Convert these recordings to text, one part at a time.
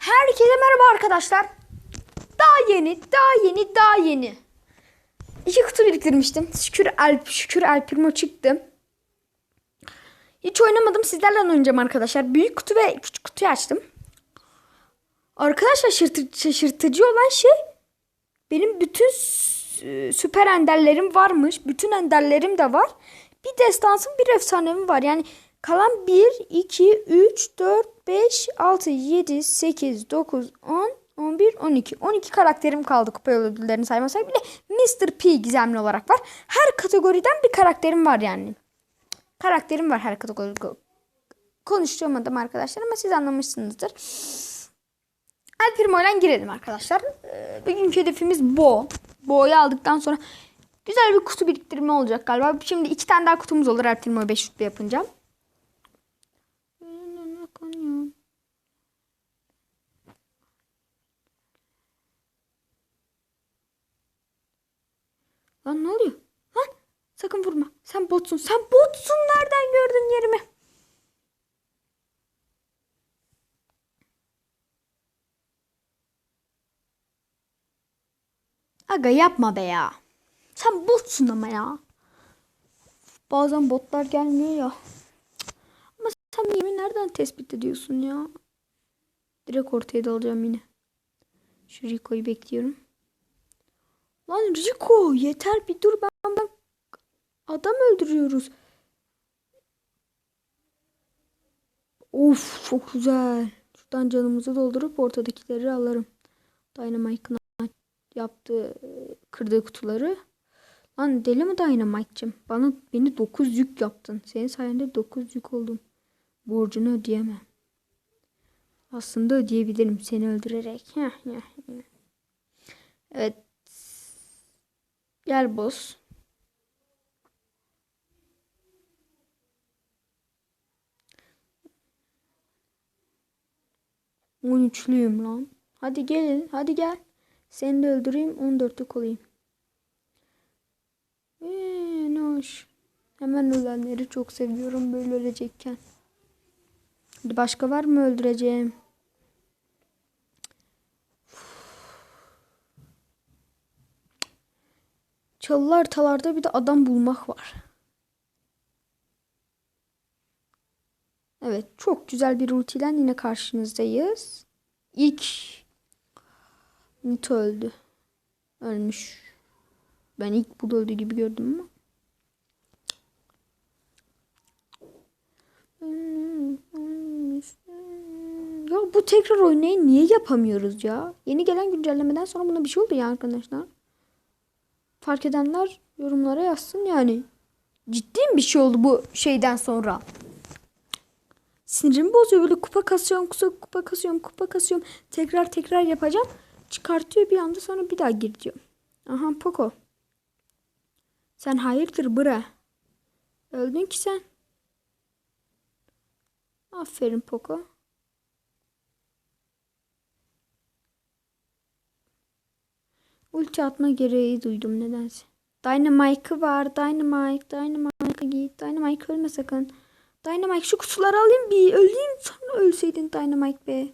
Herkese merhaba arkadaşlar. Daha yeni, daha yeni, daha yeni. İki kutu biriktirmiştim. Şükür Alp, şükür Alp Primo çıktı. Hiç oynamadım. Sizlerle oynayacağım arkadaşlar. Büyük kutu ve küçük kutuyu açtım. Arkadaşlar şaşırtı- şaşırtıcı olan şey benim bütün sü- süper enderlerim varmış. Bütün enderlerim de var. Bir destansım bir efsanem var. Yani kalan 1, 2, 3, 4, 5, 6, 7, 8, 9, 10, 11, 12. 12 karakterim kaldı kupa yolu ödüllerini saymazsak. Bir de Mr. P gizemli olarak var. Her kategoriden bir karakterim var yani. Karakterim var her kategoride. Konuşamadım arkadaşlar ama siz anlamışsınızdır. El Primo'yla girelim arkadaşlar. Ee, bugünkü hedefimiz Bo. Bo'yu aldıktan sonra güzel bir kutu biriktirme olacak galiba. Şimdi iki tane daha kutumuz olur El Primo'yu 5 rütbe yapınca. Lan ne oluyor? Lan sakın vurma. Sen botsun. Sen botsun. Nereden gördün yerimi? Aga yapma be ya. Sen botsun ama ya. Bazen botlar gelmiyor ya. Ama sen yerimi nereden tespit ediyorsun ya? Direkt ortaya dalacağım yine. Şu Rico'yu bekliyorum. Lan Rico yeter bir dur ben, ben adam öldürüyoruz. Of çok güzel. Şuradan canımızı doldurup ortadakileri alırım. Dynamite'ın yaptığı kırdığı kutuları. Lan deli mi Dynamite'cim? Bana beni 9 yük yaptın. Senin sayende 9 yük oldum. Borcunu ödeyemem. Aslında ödeyebilirim seni öldürerek. Evet. Gel boss. On üçlüyüm lan. Hadi gelin. Hadi gel. Seni de öldüreyim. 14'lük olayım. Eee ne hoş. Hemen ölenleri çok seviyorum böyle ölecekken. Başka var mı öldüreceğim? Çalılar haritalarda bir de adam bulmak var. Evet çok güzel bir ultiyle yine karşınızdayız. İlk Nito öldü. Ölmüş. Ben ilk bu öldü gibi gördüm ama. Ya bu tekrar oynayın niye yapamıyoruz ya? Yeni gelen güncellemeden sonra buna bir şey oldu ya arkadaşlar. Fark edenler yorumlara yazsın yani. Ciddi bir şey oldu bu şeyden sonra. Sinirimi bozuyor böyle kupa kasıyorum, kupa, kasıyorum, kupa kasıyorum. Tekrar tekrar yapacağım. Çıkartıyor bir anda sonra bir daha gir diyor. Aha Poco. Sen hayırdır bıra. Öldün ki sen. Aferin Poco. Ulti atma gereği duydum nedense. Dynamite'ı var. Dynamite. Dynamite git. Dynamite ölme sakın. Dynamite şu kutuları alayım bir. Öleyim sonra ölseydin Dynamite be.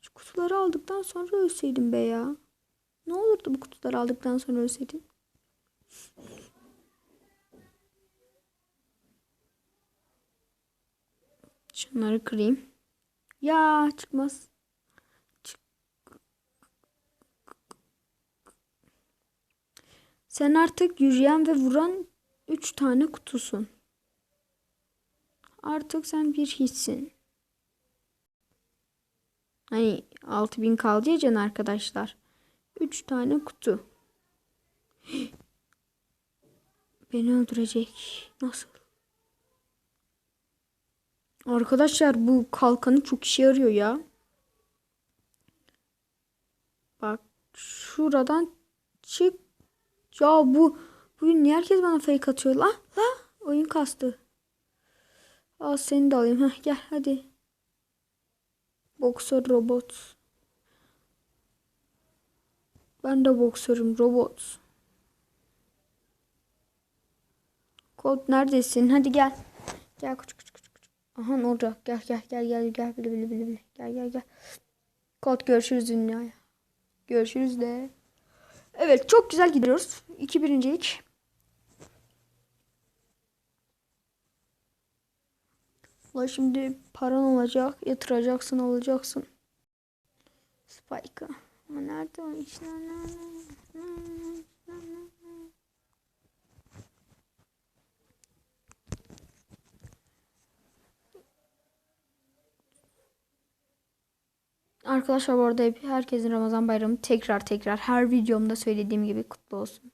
Şu kutuları aldıktan sonra ölseydin be ya. Ne olurdu bu kutuları aldıktan sonra ölseydin? Şunları kırayım. Ya çıkmaz. Sen artık yürüyen ve vuran 3 tane kutusun. Artık sen bir hiçsin. Hani 6000 kaldı ya can arkadaşlar. 3 tane kutu. Beni öldürecek. Nasıl? Arkadaşlar bu kalkanı çok işe yarıyor ya. Bak şuradan çık. Ya bu bugün niye herkes bana fake atıyor la? La oyun kastı. Al seni de alayım. Heh, gel hadi. Boksör robot. Ben de boksörüm robot. Kod neredesin? Hadi gel. Gel küçük küçük küçük. Aha orada. Gel gel gel gel gel bile bile bile bile. Gel gel gel. Kod görüşürüz dünyaya. Görüşürüz de. Evet çok güzel gidiyoruz. İki birincilik. Ulan şimdi paran olacak. Yatıracaksın alacaksın. Spike'ı. Ama nerede o işler? Arkadaşlar bu arada herkesin Ramazan bayramı tekrar tekrar her videomda söylediğim gibi kutlu olsun.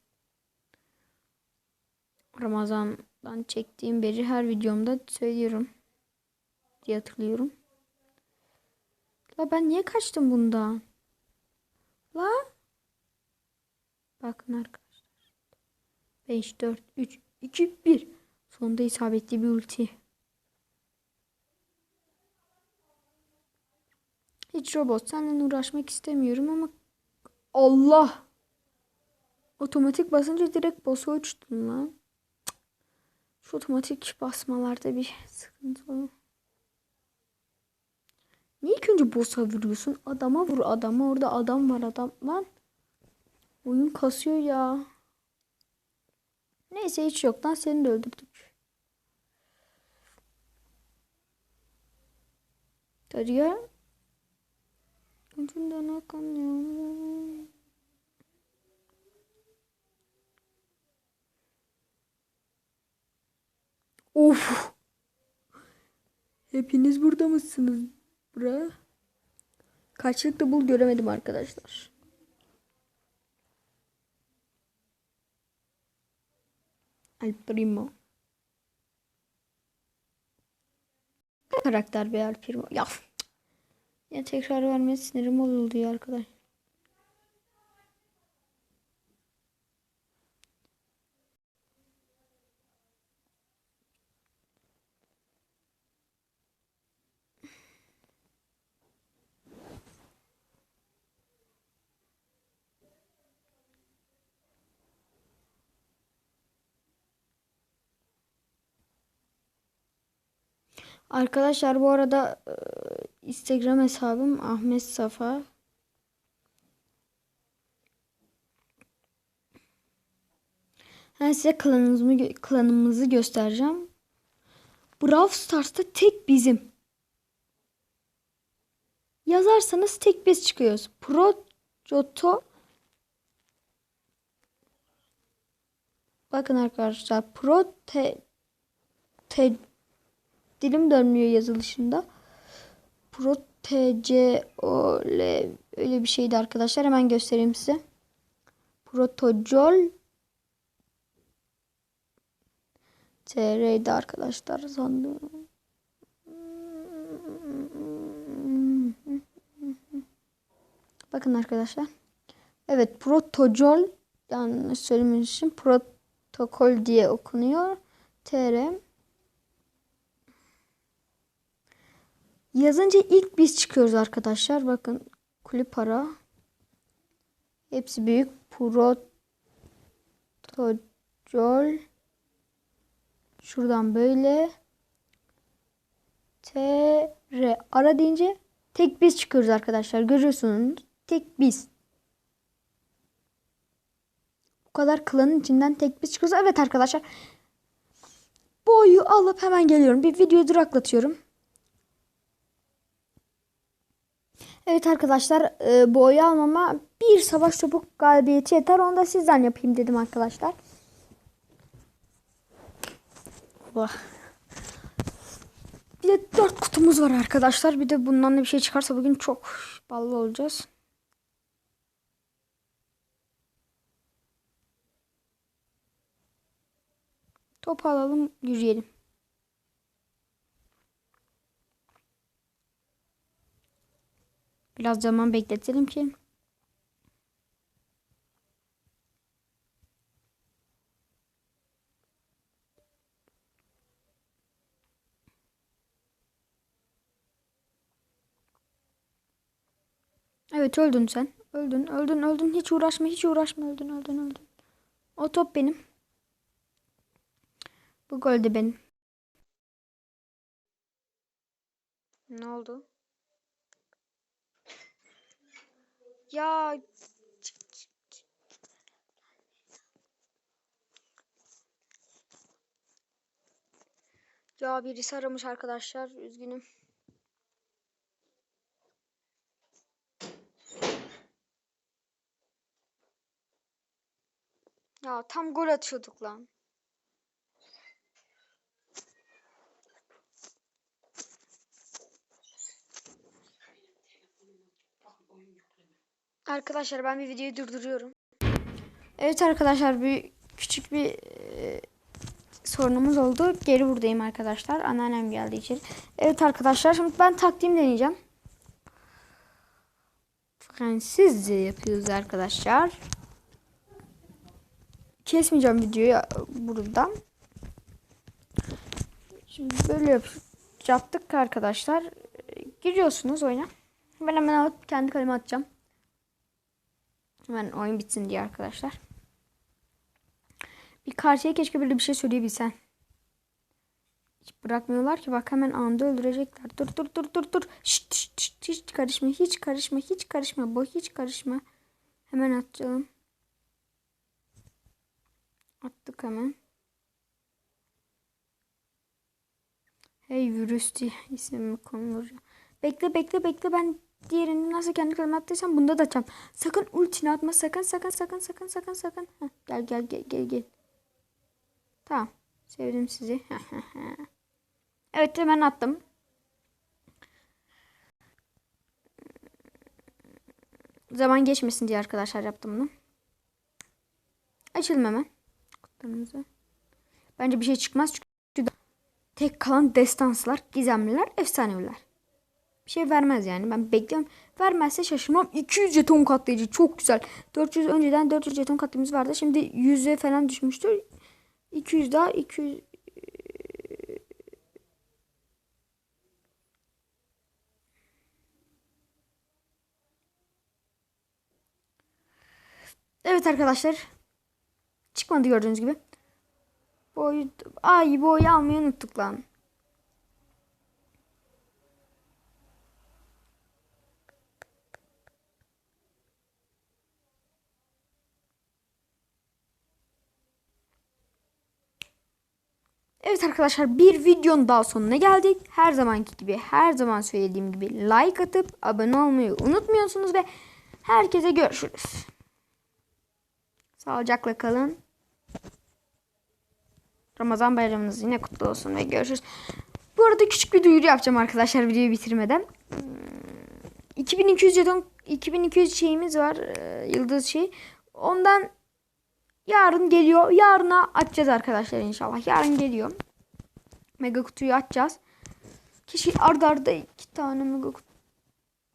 Ramazan'dan çektiğim beri her videomda söylüyorum diye hatırlıyorum. La ben niye kaçtım bundan? La Bakın arkadaşlar. 5 4 3 2 1 Sonunda isabetli bir ulti. Hiç robot seninle uğraşmak istemiyorum ama Allah. Otomatik basınca direkt boss'a uçtun lan. Şu otomatik basmalarda bir sıkıntı olur. Niye ilk önce boss'a vuruyorsun? Adama vur adama. Orada adam var adam. Lan. Oyun kasıyor ya. Neyse hiç yoktan seni de öldürdük. Tarıyor. Ucundan akan yağmur. Of. Hepiniz burada mısınız? Bura. Kaçlıkta bul göremedim arkadaşlar. El Primo. Karakter be El Primo. Ya. Ya tekrar vermeye sinirim bozuldu ya arkadaş. Arkadaşlar bu arada e, Instagram hesabım Ahmet Safa. Ben size klanımızı, klanımızı göstereceğim. Brawl Stars'ta tek bizim. Yazarsanız tek biz çıkıyoruz. Pro Joto Bakın arkadaşlar Pro te, te dilim dönmüyor yazılışında. Pro TCOL öyle bir şeydi arkadaşlar. Hemen göstereyim size. Protojol TR'ydi arkadaşlar sandım. Bakın arkadaşlar. Evet protojol yanlış söylemişim. Protokol diye okunuyor. TR Yazınca ilk biz çıkıyoruz arkadaşlar. Bakın kulüp para. Hepsi büyük. Protocol. Şuradan böyle. TR. Ara deyince tek biz çıkıyoruz arkadaşlar. Görüyorsunuz. Tek biz. Bu kadar klanın içinden tek biz çıkıyoruz. Evet arkadaşlar. Boyu alıp hemen geliyorum. Bir video duraklatıyorum. Evet arkadaşlar e, bu oyu almama bir savaş topu galibiyeti yeter. Onu da sizden yapayım dedim arkadaşlar. Allah. Bir de dört kutumuz var arkadaşlar. Bir de bundan da bir şey çıkarsa bugün çok ballı olacağız. Topu alalım yürüyelim. Biraz zaman bekletelim ki. Evet öldün sen. Öldün, öldün, öldün. Hiç uğraşma, hiç uğraşma. Öldün, öldün, öldün. O top benim. Bu gol de benim. Ne oldu? Ya Ya birisi aramış arkadaşlar. Üzgünüm. Ya tam gol atıyorduk lan. Arkadaşlar ben bir videoyu durduruyorum. Evet arkadaşlar bir küçük bir e, sorunumuz oldu. Geri buradayım arkadaşlar. Anneannem geldi içeri. Evet arkadaşlar şimdi ben taktiğimi deneyeceğim. Fransızca yapıyoruz arkadaşlar. Kesmeyeceğim videoyu buradan. Şimdi böyle yap yaptık arkadaşlar. Giriyorsunuz oyuna. Ben hemen alıp kendi kaleme atacağım. Hemen oyun bitsin diye arkadaşlar. Bir karşıya keşke böyle bir şey söyleyebilsen. Hiç bırakmıyorlar ki bak hemen anda öldürecekler. Dur dur dur dur dur. Şşt, şşt, şşt, hiç karışma hiç karışma hiç karışma. Bu hiç karışma. Hemen atacağım. Attık hemen. Hey virüstü ismimi konulur. Bekle bekle bekle ben diğerini nasıl kendi kaleme attıysam bunda da atacağım. Sakın ultini atma sakın sakın sakın sakın sakın sakın. Heh, gel gel gel gel gel. Tamam. Sevdim sizi. evet hemen attım. Zaman geçmesin diye arkadaşlar yaptım bunu. Açalım hemen. Kutularımızı. Bence bir şey çıkmaz çünkü tek kalan destanslar, gizemliler, efsaneviler. Bir şey vermez yani. Ben bekliyorum. Vermezse şaşırmam. 200 jeton katlayıcı. Çok güzel. 400 önceden 400 jeton katlayıcımız vardı. Şimdi 100'e falan düşmüştür. 200 daha 200 Evet arkadaşlar. Çıkmadı gördüğünüz gibi. Boyu ay boyu almayı unuttuk lan. Evet arkadaşlar bir videonun daha sonuna geldik. Her zamanki gibi her zaman söylediğim gibi like atıp abone olmayı unutmuyorsunuz ve herkese görüşürüz. Sağlıcakla kalın. Ramazan bayramınız yine kutlu olsun ve görüşürüz. Bu arada küçük bir duyuru yapacağım arkadaşlar videoyu bitirmeden. 2200 jeton 2200 şeyimiz var. e, Yıldız şey. Ondan yarın geliyor. Yarına açacağız arkadaşlar inşallah. Yarın geliyor. Mega kutuyu açacağız. Keşke arda arda iki tane mega kutu.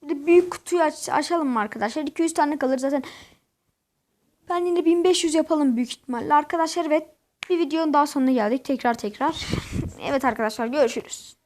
Büyük kutuyu aç, açalım mı arkadaşlar? 200 tane kalır zaten. Ben yine 1500 yapalım büyük ihtimalle. Arkadaşlar evet bir videonun daha sonuna geldik. Tekrar tekrar. evet arkadaşlar görüşürüz.